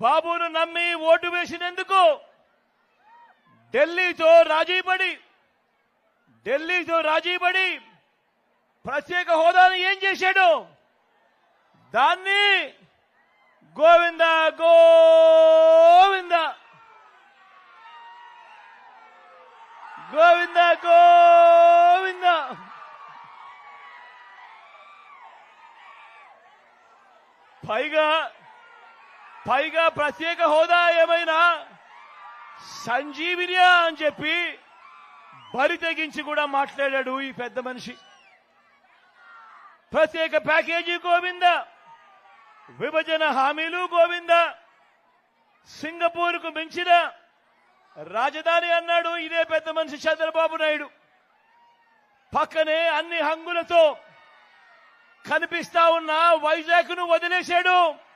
బాబును నమ్మి ఓటు వేసినందుకు ఢిల్లీతో రాజీపడి ఢిల్లీతో రాజీపడి ప్రత్యేక హోదాను ఏం చేశాడు? దాన్ని గోవింద గోవింద. గోవింద గోవింద. పైగా పైగా ప్రత్యేక హోదా ఏమైనా? సంజీవినియా అని చెప్పి బరి తెగించి కూడా మాట్లాడాడు ఈ పెద్ద మనిషి. ప్రత్యేక ప్యాకేజీ గోవింద విభజన హామీలు గోవింద సింగపూర్కు మించిన రాజధాని అన్నాడు ఇదే పెద్ద మనిషి చంద్రబాబు నాయుడు. పక్కనే అన్ని హంగులతో కనిపిస్తా ఉన్న వైజాగ్ను వదిలేశాడు.